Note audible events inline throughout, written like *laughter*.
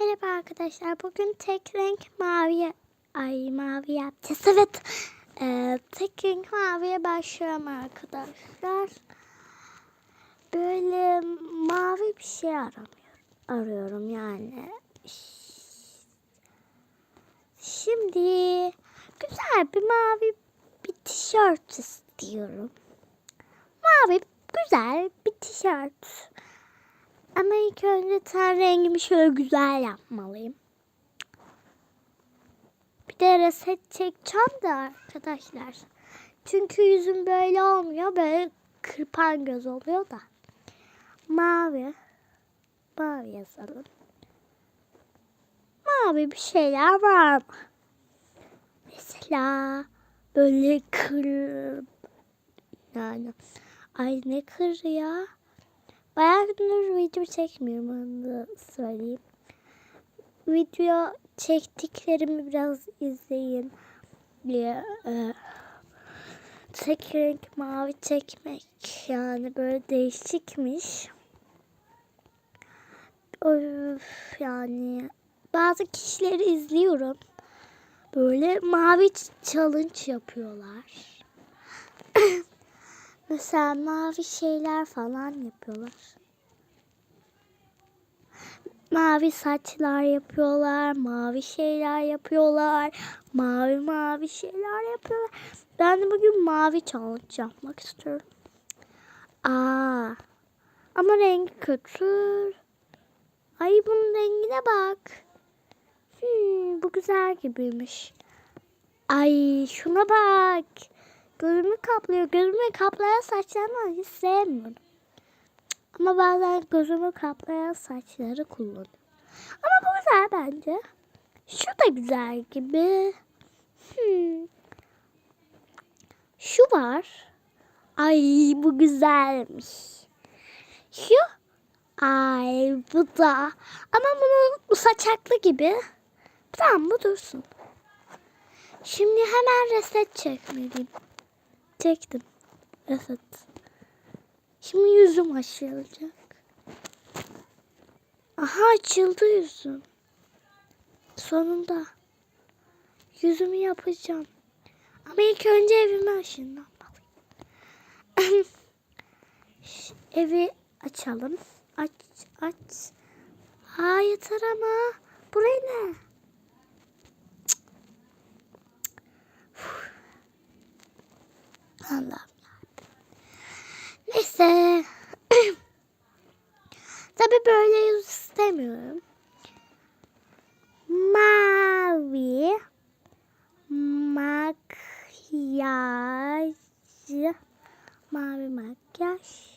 Merhaba arkadaşlar. Bugün tek renk mavi ay mavi yapacağız. *laughs* Evet. Ee, tek renk maviye başlıyorum arkadaşlar. Böyle mavi bir şey aramıyorum. Arıyorum yani. Şimdi güzel bir mavi bir tişört istiyorum. Mavi güzel bir tişört. Ama ilk önce ten rengimi şöyle güzel yapmalıyım. Bir de reset çekeceğim de arkadaşlar. Çünkü yüzüm böyle olmuyor. Böyle kırpan göz oluyor da. Mavi. Mavi yazalım. Mavi bir şeyler var mı? Mesela böyle kır... Yani ay ne kır ya? Bayağı gündür video çekmiyorum onu söyleyeyim. Video çektiklerimi biraz izleyin diye e, tek renk mavi çekmek yani böyle değişikmiş. Öf, yani bazı kişileri izliyorum. Böyle mavi challenge yapıyorlar. *laughs* Mesela mavi şeyler falan yapıyorlar. Mavi saçlar yapıyorlar, mavi şeyler yapıyorlar, mavi mavi şeyler yapıyorlar. Ben de bugün mavi challenge yapmak istiyorum. Aa, ama rengi kötü. Ay bunun rengine bak. Hmm, bu güzel gibiymiş. Ay şuna bak. Gözümü kaplıyor. Gözümü kaplayan saçlarımı sevmiyorum. Ama bazen gözümü kaplayan saçları kullanıyorum. Ama bu güzel bence. Şu da güzel gibi. Hmm. Şu var. Ay bu güzelmiş. Şu. Ay bu da. Ama bunun bu saçaklı gibi. Tamam bu dursun. Şimdi hemen reset çekmeliyim. Çektim. Evet. Şimdi yüzüm açılacak. Aha açıldı yüzüm. Sonunda. Yüzümü yapacağım. Ama ilk önce evime ışınlanmalıyım. *laughs* Evi açalım. Aç, aç. Aa yeter ama. Burayı ne? Yarabbim. Neyse. *clears throat* Tabi böyle yüz istemiyorum. Mavi makyaj mavi makyaj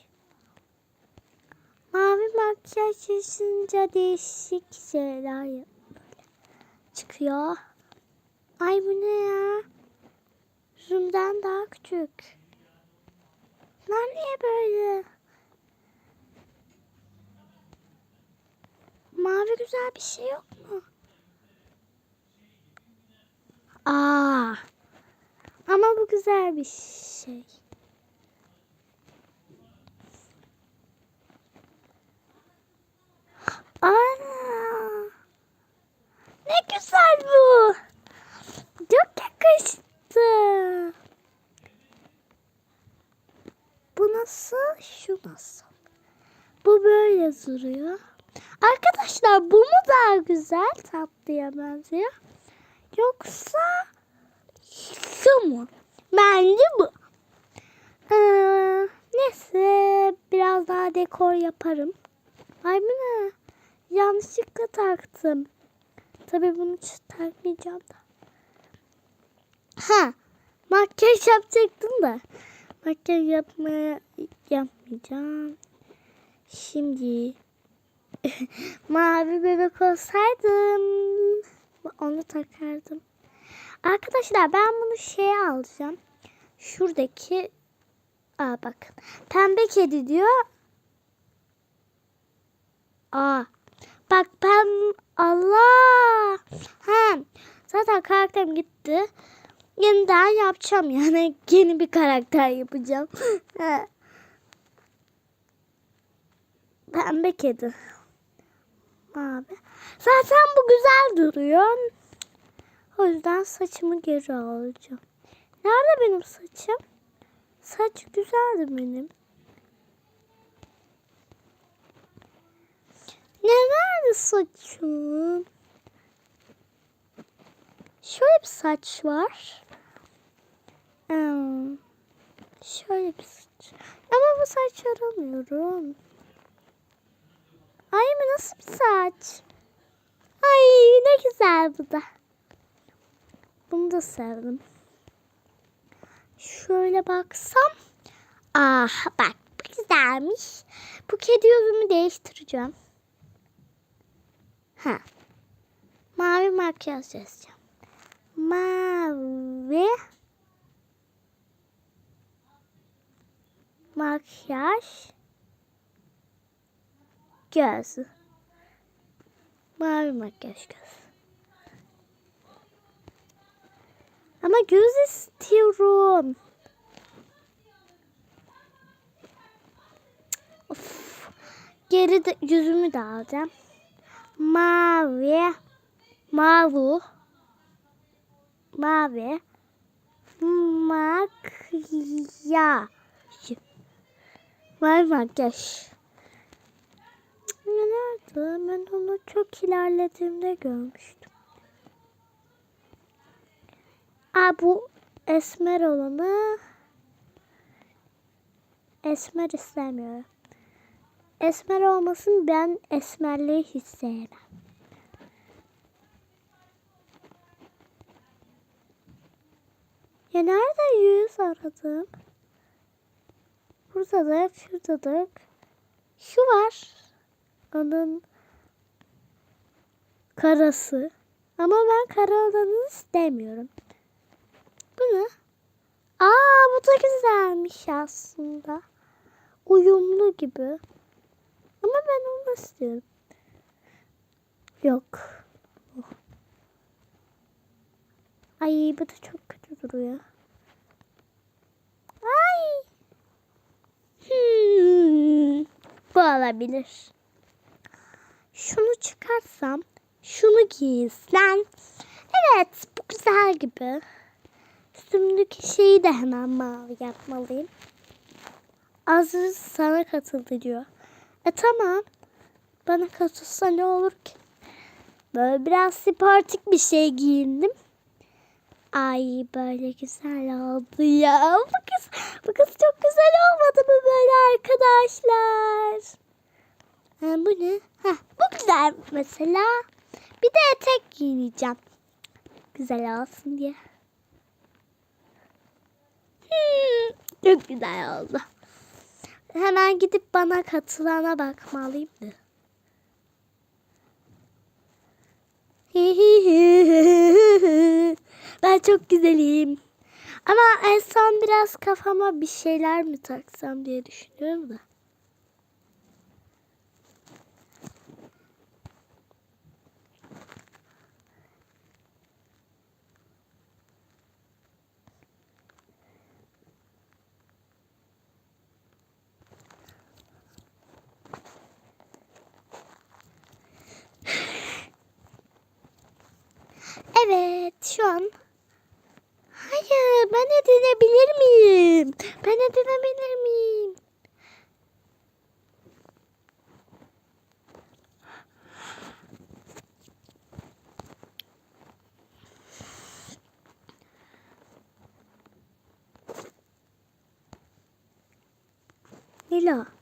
mavi makyaj yaşınca değişik şeyler çıkıyor. Ay bu ne ya? Zoom'dan daha küçük. Bunlar niye böyle? Mavi güzel bir şey yok mu? Aa. Ama bu güzel bir şey. Ana. Ne güzel bu. Çok yakıştı. Bu nasıl? Bu böyle duruyor. Arkadaşlar bu mu daha güzel tatlıya benziyor? Yoksa şu mu? Bence bu. Ee, neyse biraz daha dekor yaparım. Ay bu ne? Yanlışlıkla taktım. Tabii bunu hiç takmayacağım da. Ha, makyaj yapacaktım da. Makyaj yapmaya yapmayacağım. Şimdi *laughs* mavi bebek olsaydım onu takardım. Arkadaşlar ben bunu şeye alacağım. Şuradaki Aa bakın. Pembe kedi diyor. Aa. Bak ben Allah. Ha. Zaten karakterim gitti. Yeniden yapacağım yani. *laughs* Yeni bir karakter yapacağım. *laughs* Pembe kedi. Abi. Zaten bu güzel duruyor. O yüzden saçımı geri alacağım. Nerede benim saçım? Saç güzeldi benim. Ne nerede saçım? Şöyle bir saç var. Hmm. Şöyle bir saç. Ama bu saç aramıyorum. Ay mı nasıl bir saç? Ay ne güzel bu da. Bunu da sevdim. Şöyle baksam. Ah bak bu güzelmiş. Bu kedi yüzümü değiştireceğim. Ha. Mavi makyaj yazacağım. Mavi makyaj göz. Mavi makyaj göz. Ama göz istiyorum. Of. Geri de yüzümü de alacağım. Mavi. Mavi. Mavi. Makyaj. Mavi makyaj. Nerede? Ben onu çok ilerlediğimde görmüştüm. Aa bu esmer olanı esmer istemiyorum. Esmer olmasın ben esmerliği hiç sevmem. Ya nerede yüz aradım? Burada da, şurada da. Şu var. Onun karası. Ama ben kara olanı istemiyorum. Bu ne? Aa bu da güzelmiş aslında. Uyumlu gibi. Ama ben onu istiyorum. Yok. Oh. Ay bu da çok kötü duruyor. Ay. Hmm. Bu olabilir. Şunu çıkarsam, şunu giysem. Evet, bu güzel gibi. Üstümdeki şeyi de hemen mavi yapmalıyım. Aziz sana katıldı diyor. E tamam. Bana katılsa ne olur ki? Böyle biraz sportik bir şey giyindim. Ay böyle güzel oldu ya. Bu kız, bu kız çok güzel olmadı mı böyle arkadaşlar? Ha, bu ne? Ha, bu güzel mesela. Bir de etek giyineceğim. Güzel olsun diye. Hmm, çok güzel oldu. Hemen gidip bana katılana bakmalıyım da. Ben çok güzelim. Ama en son biraz kafama bir şeyler mi taksam diye düşünüyorum da. *laughs* Evet şu an. Edinebilir miyim? Ben edinebilir miyim? Nila.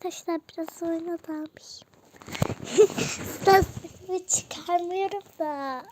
Arkadaşlar biraz oynadım. Stasımı *laughs* çıkarmıyorum da.